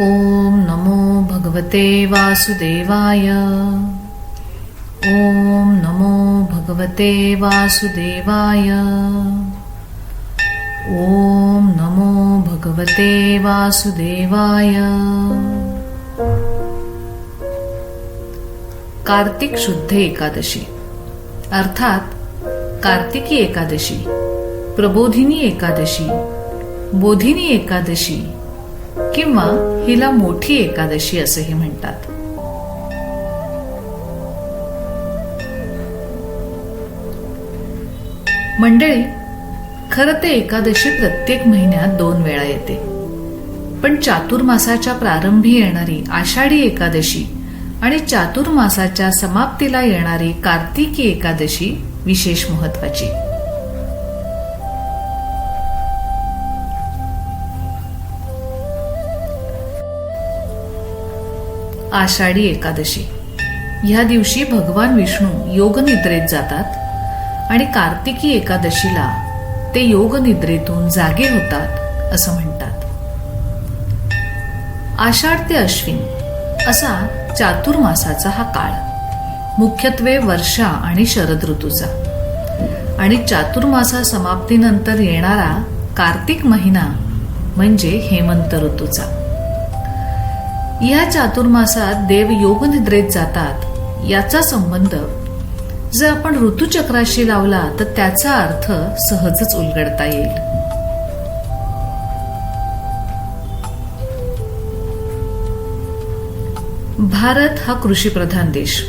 ॐ नमो भगवते वासुदेवाय। ॐ नमो भगवते वासुदेवाय। ॐ नमो भगवते वासुदेवाय। कार्तिक शुद्ध एकादशी अर्थात कार्तिकी एकादशी प्रबोधिनी एकादशी बोधिनी एकादशी किंवा हिला मोठी एकादशी असेही म्हणतात. मंडळी खरं ते एकादशी प्रत्येक महिन्यात दोन वेळा येते. पण चातुर्मासाच्या प्रारंभी येणारी आषाढी एकादशी आणि चातुर्मासाच्या समाप्तीला येणारी कार्तिकी एकादशी विशेष महत्वाची आषाढी एकादशी. ह्या दिवशी भगवान विष्णू योगनिद्रेत जातात आणि कार्तिकी एकादशीला ते योगनिद्रेतून जागे होतात असं म्हणतात. आषाढ ते अश्विन असा चातुर्मासाचा हा काळ. मुख्यत्वे वर्षा आणि शरद ऋतूचा. आणि चातुर्मासा समाप्तीनंतर येणारा कार्तिक महिना म्हणजे हेमंत ऋतूचा. या चातुर्मासात देव योगनिद्रेत जातात. याचा संबंध जर आपण ऋतुचक्राशी लावला तर त्याचा अर्थ सहजच उलगडता येईल. भारत हा कृषीप्रधान देश.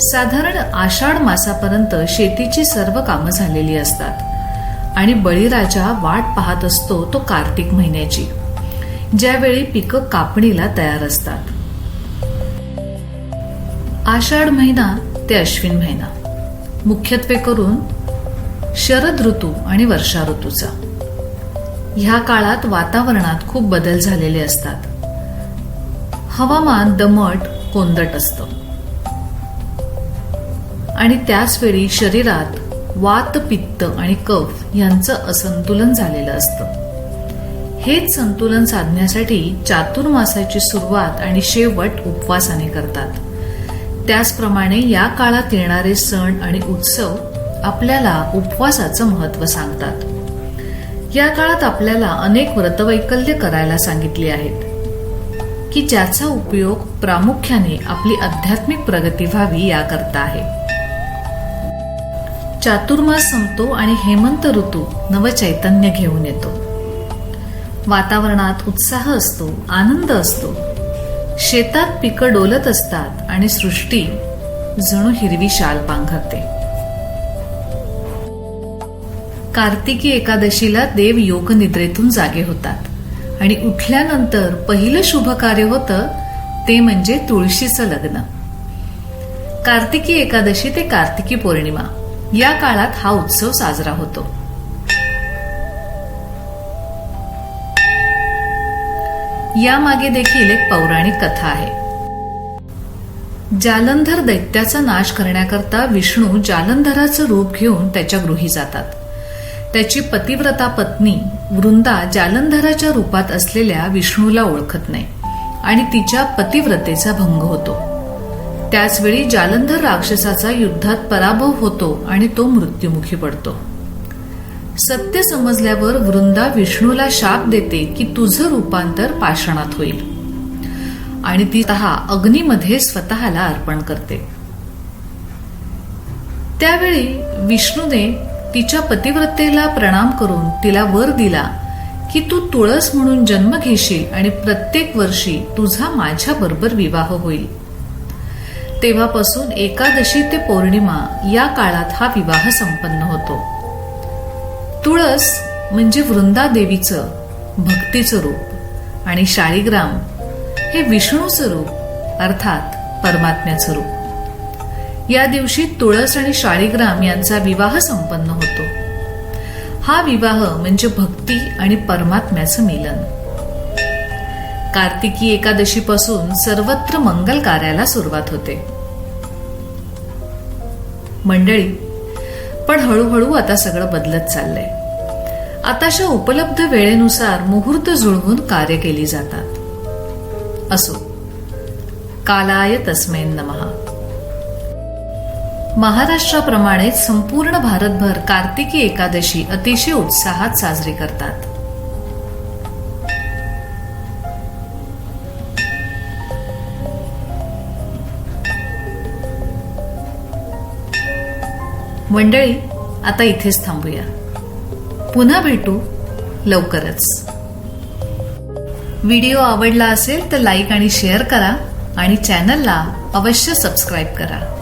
साधारण आषाढ मासापर्यंत शेतीची सर्व कामं झालेली असतात. आणि बळीराजा वाट पाहत असतो तो कार्तिक महिन्याची. ज्यावेळी पिकं कापणीला तयार असतात. आषाढ महिना ते अश्विन महिना. मुख्यत्वे करून शरद ऋतू आणि वर्षा ऋतूचा. ह्या काळात वातावरणात खूप बदल झालेले असतात. हवामान दमट कोंदट असतं. आणि त्याच वेळी शरीरात वात पित्त आणि कफ यांचं असंतुलन झालेलं असतं. हेच संतुलन साधण्यासाठी चातुर्मासाची सुरुवात आणि शेवट उपवासाने करतात. त्याचप्रमाणे या काळात येणारे सण आणि उत्सव आपल्याला उपवासाचं महत्त्व सांगतात. या काळात आपल्याला अनेक व्रतवैकल्य करायला सांगितली आहेत. की ज्याचा उपयोग प्रामुख्याने आपली आध्यात्मिक प्रगती व्हावी याकरता आहे. चातुर्मास संपतो आणि हेमंत ऋतू नवचैतन्य घेऊन येतो. वातावरणात उत्साह असतो आनंद असतो. शेतात पिकं डोलत असतात आणि सृष्टी जणू हिरवी शाल पांघरते. कार्तिकी एकादशीला देव योग निद्रेतून जागे होतात आणि उठल्यानंतर पहिलं शुभ कार्य होतं ते म्हणजे तुळशीचं लग्न. कार्तिकी एकादशी ते कार्तिकी पौर्णिमा. या काळात हा उत्सव साजरा होतो. यामागे देखील एक पौराणिक कथा आहे. जालंधर दैत्याचा नाश करण्याकरता विष्णू जालंधराचं रूप घेऊन त्याच्या गृही जातात. त्याची पतिव्रता पत्नी वृंदा जालंधराच्या रूपात असलेल्या विष्णूला ओळखत नाही आणि तिच्या पतिव्रतेचा भंग होतो. त्याचवेळी जालंधर राक्षसाचा युद्धात पराभव होतो आणि तो मृत्युमुखी पडतो. सत्य समजल्यावर वृंदा विष्णूला शाप देते की तुझं रूपांतर पाषाणात होईल. आणि ती तहा अग्नीमध्ये स्वतःला अर्पण करते. त्यावेळी विष्णूने तिच्या पतिव्रतेला प्रणाम करून तिला वर दिला की तू तुळस म्हणून जन्म घेशील आणि प्रत्येक वर्षी तुझा माझ्या बरोबर विवाह होईल. तेव्हापासून एकादशी ते पौर्णिमा या काळात हा विवाह संपन्न होतो. तुळस म्हणजे वृंदादेवीचं भक्तीचं रूप आणि शाळीग्राम हे विष्णूचं रूप अर्थात परमात्म्याचं रूप. या दिवशी तुळस आणि शाळीग्राम यांचा विवाह संपन्न होतो. हा विवाह म्हणजे भक्ती आणि परमात्म्याचं मिलन. कार्तिकी एकादशीपासून सर्वत्र मंगल कार्याला सुरुवात होते. मंडळी पण हळूहळू आता सगळं बदलत चाललंय. आताशा उपलब्ध वेळेनुसार मुहूर्त जुळवून कार्य केली जातात. असो. कालाय तस्मैन नमः. महाराष्ट्राप्रमाणेच संपूर्ण भारतभर कार्तिकी एकादशी अतिशय उत्साहात साजरी करतात. मंडळी आता इथेच थांबूया. पुन्हा भेटू लवकरच. व्हिडिओ आवडला असेल तर लाईक आणि शेअर करा आणि चॅनलला अवश्य सबस्क्राईब करा.